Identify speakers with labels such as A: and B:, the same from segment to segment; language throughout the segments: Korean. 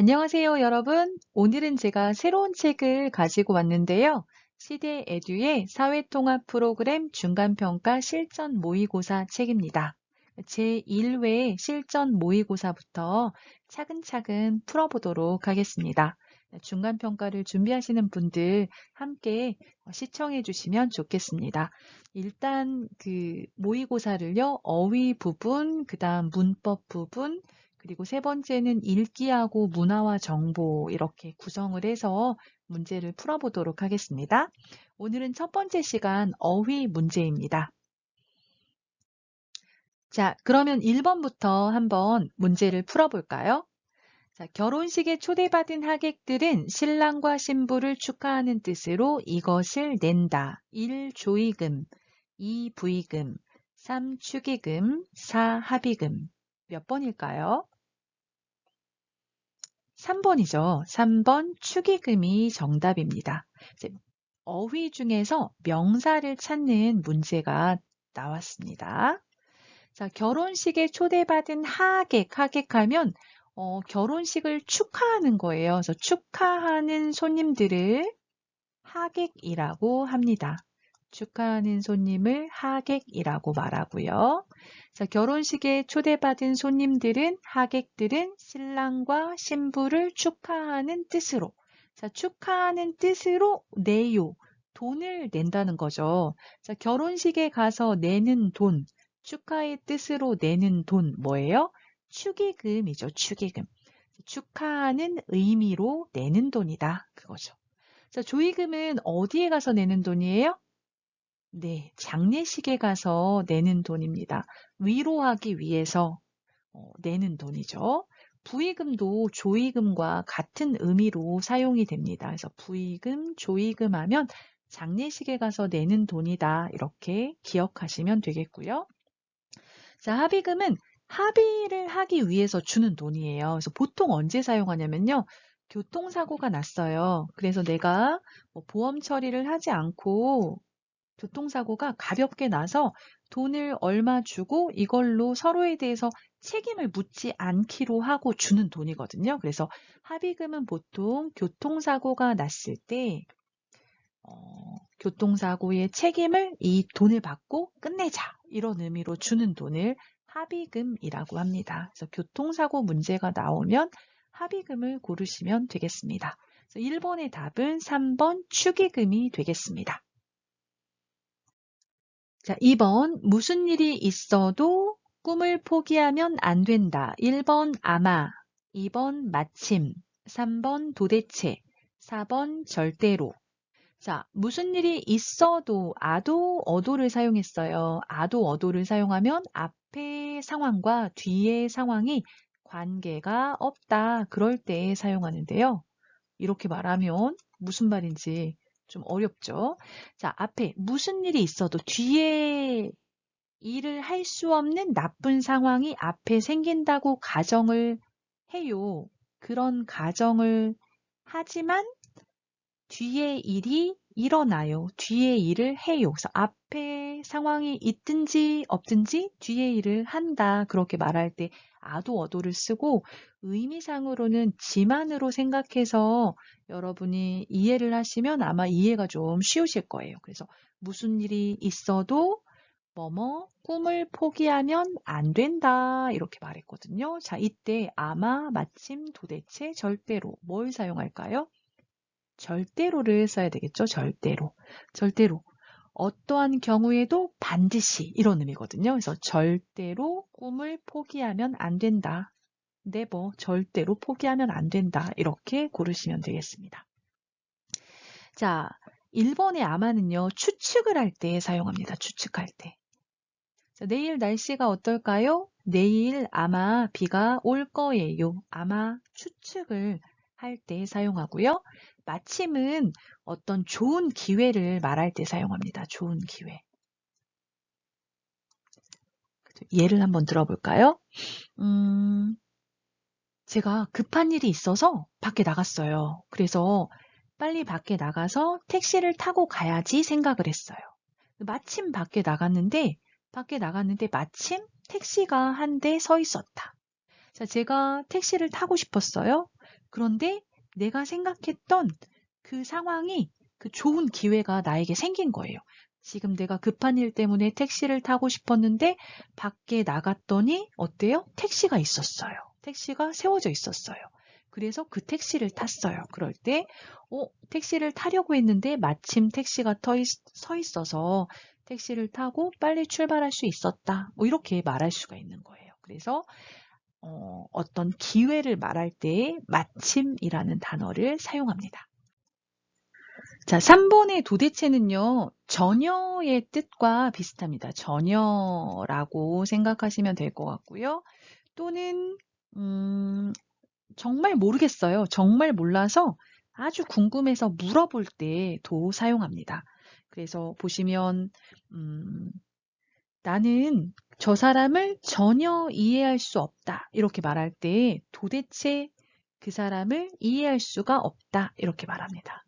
A: 안녕하세요, 여러분. 오늘은 제가 새로운 책을 가지고 왔는데요. 시대 에듀의 사회통합 프로그램 중간평가 실전 모의고사 책입니다. 제1회 실전 모의고사부터 차근차근 풀어보도록 하겠습니다. 중간평가를 준비하시는 분들 함께 시청해 주시면 좋겠습니다. 일단 그 모의고사를요, 어휘 부분, 그 다음 문법 부분, 그리고 세 번째는 읽기하고 문화와 정보 이렇게 구성을 해서 문제를 풀어보도록 하겠습니다. 오늘은 첫 번째 시간 어휘 문제입니다. 자, 그러면 1번부터 한번 문제를 풀어볼까요? 자, 결혼식에 초대받은 하객들은 신랑과 신부를 축하하는 뜻으로 이것을 낸다. 1. 조의금, 2. 부의금, 3. 축의금, 4. 합의금. 몇 번일까요? 3번이죠. 3번 축의금이 정답입니다. 어휘 중에서 명사를 찾는 문제가 나왔습니다. 자, 결혼식에 초대받은 하객, 하객하면 어, 결혼식을 축하하는 거예요. 그래서 축하하는 손님들을 하객이라고 합니다. 축하하는 손님을 하객이라고 말하고요. 자, 결혼식에 초대받은 손님들은 하객들은 신랑과 신부를 축하하는 뜻으로 자, 축하하는 뜻으로 내요. 돈을 낸다는 거죠. 자, 결혼식에 가서 내는 돈, 축하의 뜻으로 내는 돈 뭐예요? 축의금이죠. 축의금. 축하하는 의미로 내는 돈이다. 그거죠. 자, 조의금은 어디에 가서 내는 돈이에요? 네, 장례식에 가서 내는 돈입니다. 위로하기 위해서 어, 내는 돈이죠. 부의금도 조의금과 같은 의미로 사용이 됩니다. 그래서 부의금, 조의금 하면 장례식에 가서 내는 돈이다. 이렇게 기억하시면 되겠고요. 자, 합의금은 합의를 하기 위해서 주는 돈이에요. 그래서 보통 언제 사용하냐면요. 교통사고가 났어요. 그래서 내가 뭐 보험 처리를 하지 않고 교통사고가 가볍게 나서 돈을 얼마 주고 이걸로 서로에 대해서 책임을 묻지 않기로 하고 주는 돈이거든요. 그래서 합의금은 보통 교통사고가 났을 때 어, 교통사고의 책임을 이 돈을 받고 끝내자 이런 의미로 주는 돈을 합의금이라고 합니다. 그래서 교통사고 문제가 나오면 합의금을 고르시면 되겠습니다. 1번의 답은 3번 축의금이 되겠습니다. 자, 2번 무슨 일이 있어도 꿈을 포기하면 안 된다. 1번 아마, 2번 마침, 3번 도대체, 4번 절대로. 자, 무슨 일이 있어도 아도 어도를 사용했어요. 아도 어도를 사용하면 앞의 상황과 뒤의 상황이 관계가 없다. 그럴 때 사용하는데요. 이렇게 말하면 무슨 말인지 좀 어렵죠. 자, 앞에 무슨 일이 있어도 뒤에 일을 할 수 없는 나쁜 상황이 앞에 생긴다고 가정을 해요. 그런 가정을 하지만 뒤에 일이 일어나요. 뒤에 일을 해요. 그래서 앞 에 상황이 있든지 없든지 뒤에 일을 한다. 그렇게 말할 때 아도 어도를 쓰고 의미상으로는 지만으로 생각해서 여러분이 이해를 하시면 아마 이해가 좀 쉬우실 거예요. 그래서 무슨 일이 있어도 뭐뭐 꿈을 포기하면 안 된다 이렇게 말했거든요. 자 이때 아마 마침 도대체 절대로 뭘 사용할까요? 절대로를 써야 되겠죠. 절대로. 절대로. 어떠한 경우에도 반드시 이런 의미거든요. 그래서 절대로 꿈을 포기하면 안 된다. never 절대로 포기하면 안 된다. 이렇게 고르시면 되겠습니다. 자, 1번의 아마는요. 추측을 할 때 사용합니다. 추측할 때. 자, 내일 날씨가 어떨까요? 내일 아마 비가 올 거예요. 아마 추측을 할 때 사용하고요. 마침은 어떤 좋은 기회를 말할 때 사용합니다. 좋은 기회. 예를 한번 들어볼까요? 음, 제가 급한 일이 있어서 밖에 나갔어요. 그래서 빨리 밖에 나가서 택시를 타고 가야지 생각을 했어요. 마침 밖에 나갔는데, 밖에 나갔는데 마침 택시가 한 대 서 있었다. 자, 제가 택시를 타고 싶었어요. 그런데 내가 생각했던 그 상황이 그 좋은 기회가 나에게 생긴 거예요. 지금 내가 급한 일 때문에 택시를 타고 싶었는데 밖에 나갔더니 어때요? 택시가 있었어요. 택시가 세워져 있었어요. 그래서 그 택시를 탔어요. 그럴 때, 어, 택시를 타려고 했는데 마침 택시가 서 있어서 택시를 타고 빨리 출발할 수 있었다. 뭐 이렇게 말할 수가 있는 거예요. 그래서 어, 어떤 기회를 말할 때 마침이라는 단어를 사용합니다. 자, 3번의 도대체는요, 전혀의 뜻과 비슷합니다. 전혀라고 생각하시면 될 것 같고요. 또는, 음, 정말 모르겠어요. 정말 몰라서 아주 궁금해서 물어볼 때도 사용합니다. 그래서 보시면, 음, 나는 저 사람을 전혀 이해할 수 없다. 이렇게 말할 때 도대체 그 사람을 이해할 수가 없다. 이렇게 말합니다.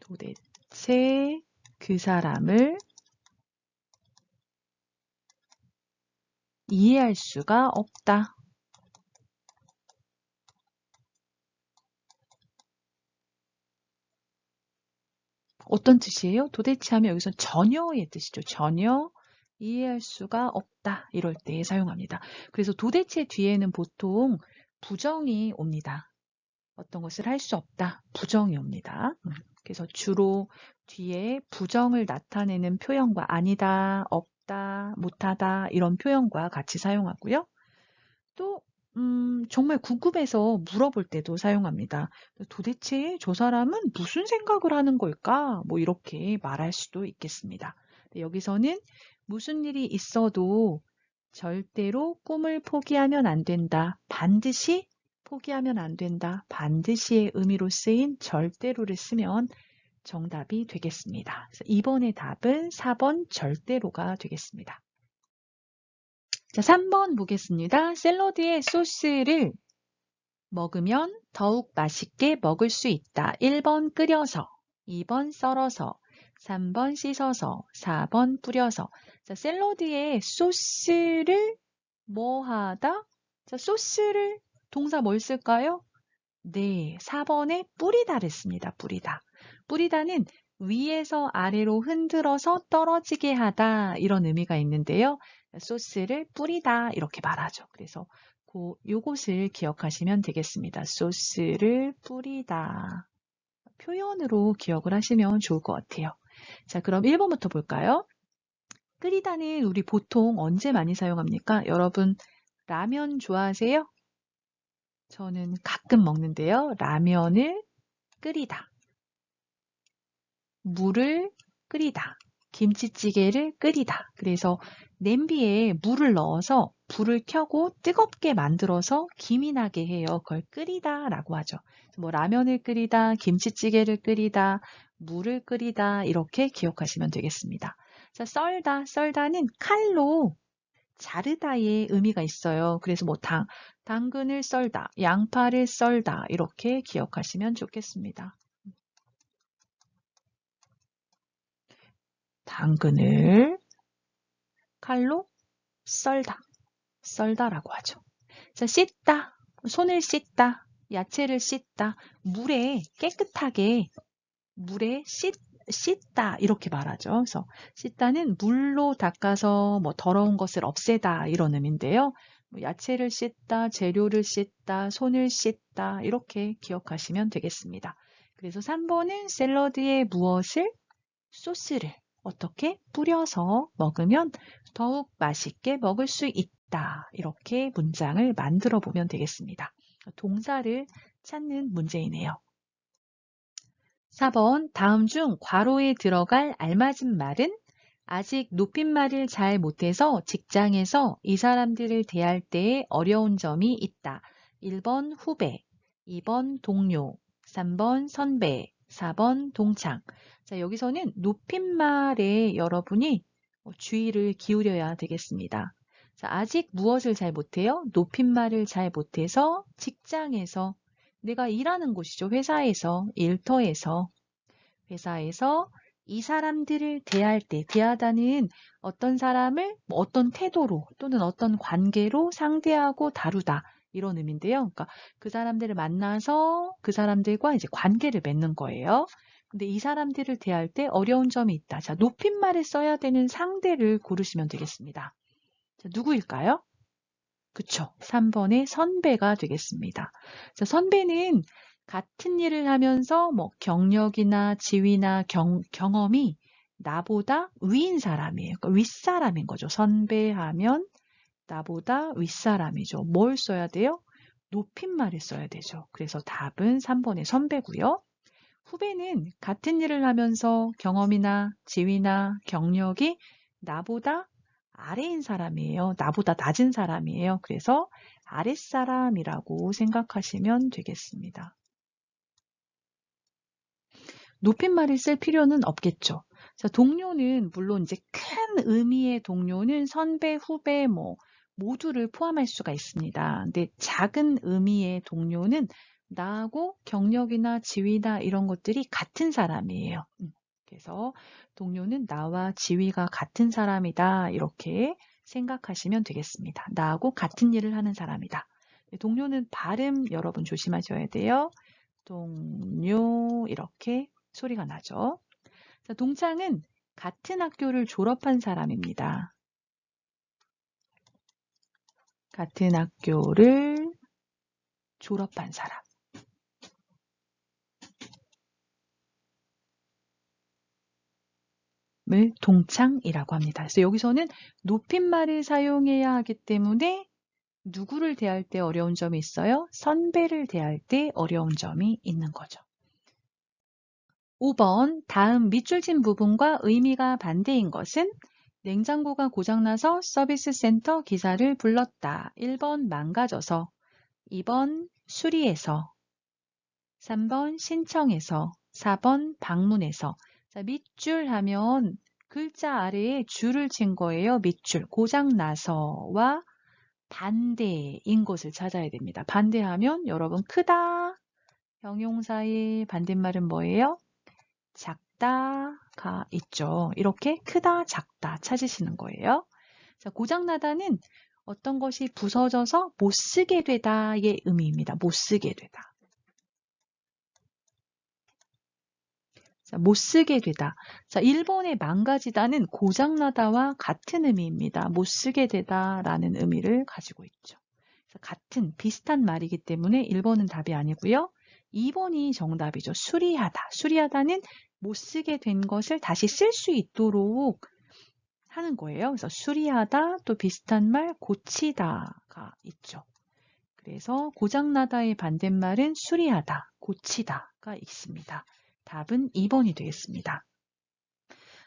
A: 도대체 그 사람을 이해할 수가 없다. 어떤 뜻이에요? 도대체 하면 여기서 전혀의 뜻이죠. 전혀 이해할 수가 없다. 이럴 때 사용합니다. 그래서 도대체 뒤에는 보통 부정이 옵니다. 어떤 것을 할 수 없다. 부정이 옵니다. 음, 그래서 주로 뒤에 부정을 나타내는 표현과 아니다, 없다, 못하다 이런 표현과 같이 사용하고요. 또 음, 정말 궁금해서 물어볼 때도 사용합니다. 도대체 저 사람은 무슨 생각을 하는 걸까? 뭐 이렇게 말할 수도 있겠습니다. 여기서는 무슨 일이 있어도 절대로 꿈을 포기하면 안 된다. 반드시 포기하면 안 된다. 반드시의 의미로 쓰인 절대로를 쓰면 정답이 되겠습니다. 2번의 답은 4번 절대로가 되겠습니다. 자, 3번 보겠습니다. 샐러드에 소스를 먹으면 더욱 맛있게 먹을 수 있다. 1번 끓여서, 2번 썰어서, 3번 씻어서, 4번 뿌려서. 자, 샐러드에 소스를 뭐 하다? 자, 소스를 동사 뭘 쓸까요? 네, 4번에 뿌리다를 씁니다. 뿌리다. 뿌리다는 위에서 아래로 흔들어서 떨어지게 하다 이런 의미가 있는데요. 소스를 뿌리다 이렇게 말하죠. 그래서 그 요것을 기억하시면 되겠습니다. 소스를 뿌리다. 표현으로 기억을 하시면 좋을 것 같아요. 자, 그럼 1번부터 볼까요? 끓이다는 우리 보통 언제 많이 사용합니까? 여러분, 라면 좋아하세요? 저는 가끔 먹는데요. 라면을 끓이다. 물을 끓이다. 김치찌개를 끓이다. 그래서 냄비에 물을 넣어서 불을 켜고 뜨겁게 만들어서 김이 나게 해요. 그걸 끓이다 라고 하죠. 뭐 라면을 끓이다, 김치찌개를 끓이다, 물을 끓이다 이렇게 기억하시면 되겠습니다. 자, 썰다, 썰다는 칼로 자르다의 의미가 있어요. 그래서 뭐 당, 당근을 썰다, 양파를 썰다 이렇게 기억하시면 좋겠습니다. 당근을 칼로 썰다, 썰다라고 하죠. 자, 씻다, 손을 씻다, 야채를 씻다, 물에 깨끗하게 물에 씻, 씻다 이렇게 말하죠. 그래서 씻다는 물로 닦아서 뭐 더러운 것을 없애다 이런 의미인데요. 뭐 야채를 씻다, 재료를 씻다, 손을 씻다 이렇게 기억하시면 되겠습니다. 그래서 3번은 샐러드에 무엇을 소스를 어떻게 뿌려서 먹으면 더욱 맛있게 먹을 수 있다. 이렇게 문장을 만들어 보면 되겠습니다. 동사를 찾는 문제이네요. 4번 다음 중 괄호에 들어갈 알맞은 말은 아직 높임말을 잘 못해서 직장에서 이 사람들을 대할 때에 어려운 점이 있다. 1번 후배, 2번 동료, 3번 선배, 4번 동창. 자, 여기서는 높임말에 여러분이 주의를 기울여야 되겠습니다. 자, 아직 무엇을 잘 못해요? 높임말을 잘 못해서 직장에서 내가 일하는 곳이죠. 회사에서, 일터에서, 회사에서 이 사람들을 대할 때, 대하다는 어떤 사람을 뭐 어떤 태도로 또는 어떤 관계로 상대하고 다루다. 이런 의미인데요. 그러니까 그 사람들을 만나서 그 사람들과 이제 관계를 맺는 거예요. 근데 이 사람들을 대할 때 어려운 점이 있다. 자, 높임말을 써야 되는 상대를 고르시면 되겠습니다. 자, 누구일까요? 그쵸. 3번의 선배가 되겠습니다. 자, 선배는 같은 일을 하면서 뭐 경력이나 지위나 경, 경험이 나보다 위인 사람이에요. 그러니까 윗사람인 거죠. 선배하면 나보다 윗사람이죠. 뭘 써야 돼요? 높임말을 써야 되죠. 그래서 답은 3번의 선배고요. 후배는 같은 일을 하면서 경험이나 지위나 경력이 나보다 아래인 사람이에요. 나보다 낮은 사람이에요. 그래서 아랫사람이라고 생각하시면 되겠습니다. 높임말을 쓸 필요는 없겠죠. 자, 동료는 물론 이제 큰 의미의 동료는 선배, 후배 뭐 모두를 포함할 수가 있습니다. 근데 작은 의미의 동료는 나하고 경력이나 지위나 이런 것들이 같은 사람이에요. 음, 그래서 동료는 나와 지위가 같은 사람이다. 이렇게 생각하시면 되겠습니다. 나하고 같은 일을 하는 사람이다. 네, 동료는 발음 여러분 조심하셔야 돼요. 동료 이렇게 소리가 나죠. 자, 동창은 같은 학교를 졸업한 사람입니다. 같은 학교를 졸업한 사람. 을 동창이라고 합니다. 그래서 여기서는 높임말을 사용해야 하기 때문에 누구를 대할 때 어려운 점이 있어요? 선배를 대할 때 어려운 점이 있는 거죠. 5번 다음 밑줄진 부분과 의미가 반대인 것은 냉장고가 고장나서 서비스 센터 기사를 불렀다. 1번 망가져서 2번 수리해서 3번 신청해서 4번 방문해서 자, 밑줄 하면 글자 아래에 줄을 친 거예요. 밑줄 고장나서와 반대인 것을 찾아야 됩니다. 반대하면 여러분 크다 형용사의 반대말은 뭐예요? 작다가 있죠. 이렇게 크다, 작다 찾으시는 거예요. 자, 고장나다는 어떤 것이 부서져서 못 쓰게 되다의 의미입니다. 못 쓰게 되다. 자, 못 쓰게 되다. 자, 일본의 망가지다는 고장나다와 같은 의미입니다. 못 쓰게 되다라는 의미를 가지고 있죠. 같은 비슷한 말이기 때문에 1번은 답이 아니고요. 2번이 정답이죠. 수리하다. 수리하다는 못 쓰게 된 것을 다시 쓸 수 있도록 하는 거예요. 그래서 수리하다 또 비슷한 말 고치다가 있죠. 그래서 고장나다의 반대말은 수리하다, 고치다가 있습니다. 답은 2번이 되겠습니다.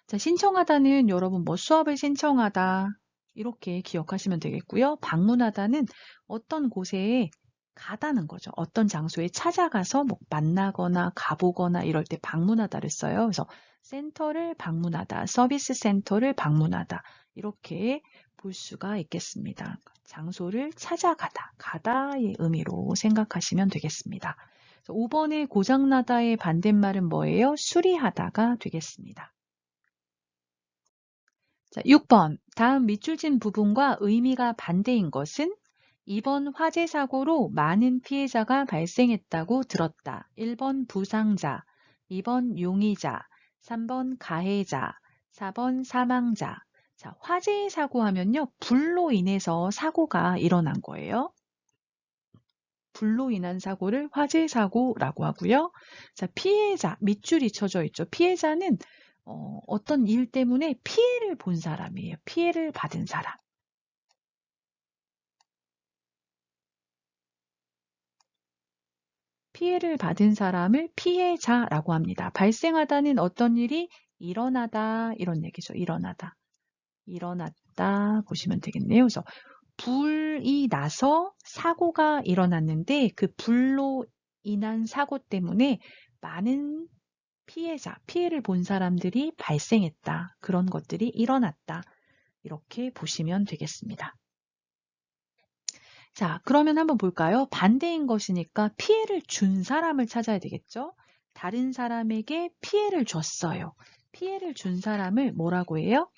A: 자, 신청하다는 여러분 뭐 수업을 신청하다 이렇게 기억하시면 되겠고요. 방문하다는 어떤 곳에 가다는 거죠. 어떤 장소에 찾아가서 뭐 만나거나 가보거나 이럴 때 방문하다를 써요. 그래서 센터를 방문하다, 서비스 센터를 방문하다 이렇게 볼 수가 있겠습니다. 장소를 찾아가다, 가다의 의미로 생각하시면 되겠습니다. 5번의 고장나다의 반대말은 뭐예요? 수리하다가 되겠습니다. 자, 6번. 다음 밑줄진 부분과 의미가 반대인 것은 이번 화재 사고로 많은 피해자가 발생했다고 들었다. 1번 부상자, 2번 용의자, 3번 가해자, 4번 사망자. 자, 화재 사고 하면요. 불로 인해서 사고가 일어난 거예요. 불로 인한 사고를 화재 사고라고 하고요. 자, 피해자, 밑줄이 쳐져 있죠. 피해자는 어, 어떤 일 때문에 피해를 본 사람이에요. 피해를 받은 사람. 피해를 받은 사람을 피해자라고 합니다. 발생하다는 어떤 일이 일어나다 이런 얘기죠. 일어나다. 일어났다 보시면 되겠네요. 그래서 불이 나서 사고가 일어났는데 그 불로 인한 사고 때문에 많은 피해자, 피해를 본 사람들이 발생했다. 그런 것들이 일어났다. 이렇게 보시면 되겠습니다. 자, 그러면 한번 볼까요? 반대인 것이니까 피해를 준 사람을 찾아야 되겠죠? 다른 사람에게 피해를 줬어요. 피해를 준 사람을 뭐라고 해요?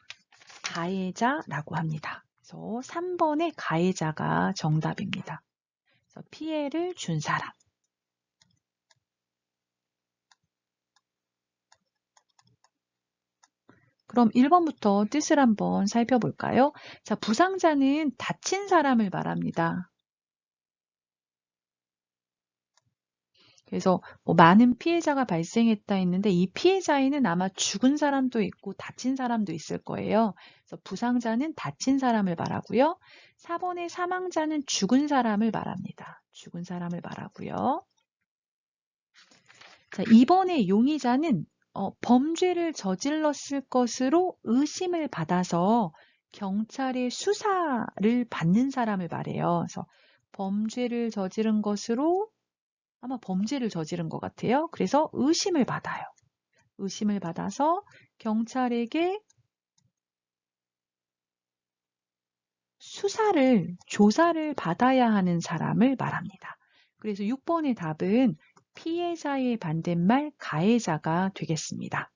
A: 가해자라고 합니다. 그래서 3번의 가해자가 정답입니다. 그래서 피해를 준 사람. 그럼 1번부터 뜻을 한번 살펴볼까요? 자, 부상자는 다친 사람을 말합니다. 그래서 뭐 많은 피해자가 발생했다 했는데 이 피해자에는 아마 죽은 사람도 있고 다친 사람도 있을 거예요. 그래서 부상자는 다친 사람을 말하고요. 4번의 사망자는 죽은 사람을 말합니다. 죽은 사람을 말하고요. 자, 2번의 용의자는 어, 범죄를 저질렀을 것으로 의심을 받아서 경찰의 수사를 받는 사람을 말해요. 그래서 범죄를 저지른 것으로 아마 범죄를 저지른 것 같아요. 그래서 의심을 받아요. 의심을 받아서 경찰에게 수사를, 조사를 받아야 하는 사람을 말합니다. 그래서 6번의 답은 피해자의 반대말 가해자가 되겠습니다.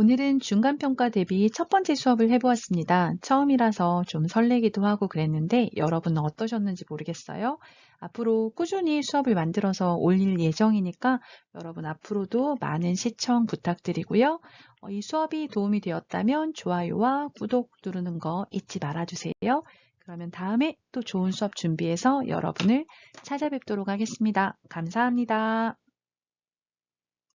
A: 오늘은 중간평가 대비 첫 번째 수업을 해보았습니다. 처음이라서 좀 설레기도 하고 그랬는데 여러분은 어떠셨는지 모르겠어요. 앞으로 꾸준히 수업을 만들어서 올릴 예정이니까 여러분 앞으로도 많은 시청 부탁드리고요. 어, 이 수업이 도움이 되었다면 좋아요와 구독 누르는 거 잊지 말아주세요. 그러면 다음에 또 좋은 수업 준비해서 여러분을 찾아뵙도록 하겠습니다. 감사합니다.